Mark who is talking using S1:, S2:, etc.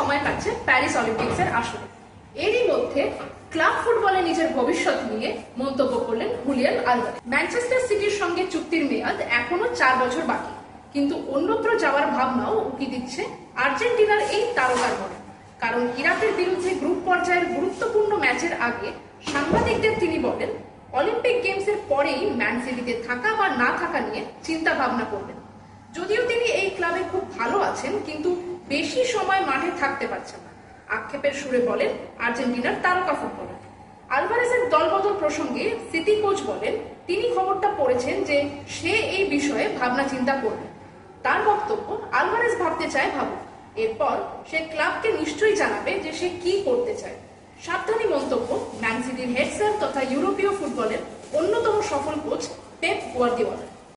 S1: সময় কাটছে প্যারিস অলিম্পিক্সের আসরে। এরই মধ্যে ক্লাব ফুটবলে নিজের ভবিষ্যৎ নিয়ে মন্তব্য করলেন হুলিয়ান আলভারেজ ম্যানচেস্টার সিটির সঙ্গে চুক্তির মেয়াদ এখনও চার বছর বাকি, কিন্তু অন্যত্র যাওয়ার ভাবনাও উকি দিচ্ছে আর্জেন্টিনার এই তারকার মনে। কারণ ইরাকের বিরুদ্ধে গ্রুপ পর্যায়ের গুরুত্বপূর্ণ ম্যাচের আগে সাংবাদিকদের তিনি বলেন, অলিম্পিক গেমসের পরেই ম্যান সিটিতে থাকা বা না থাকা নিয়ে চিন্তা ভাবনা করবেন। যদিও তিনি এই ক্লাবে খুব ভালো আছেন, কিন্তু বেশি সময় মাঠে থাকতে পারছে না। আক্ষেপের সুরে বলেন, আর্জেন্টিনার তারকা ফুটবলার। আলভারেজের দলবদল প্রসঙ্গে সিটি কোচ বলেন, তিনি খবরটা পড়েছেন যে সে এই বিষয়ে ভাবনা চিন্তা করবে। তার বক্তব্য আলভারেজ ভাবতে চায় ভাবুক। এরপর সে ক্লাবকে নিশ্চয়ই জানাবে যে সে কি করতে চায়। সাবধানী মন্তব্য ম্যান সিটির তথা ইউরোপীয় ফুটবলের অন্যতম সফল কোচ পেপ গুয়ার্দিওয়ালা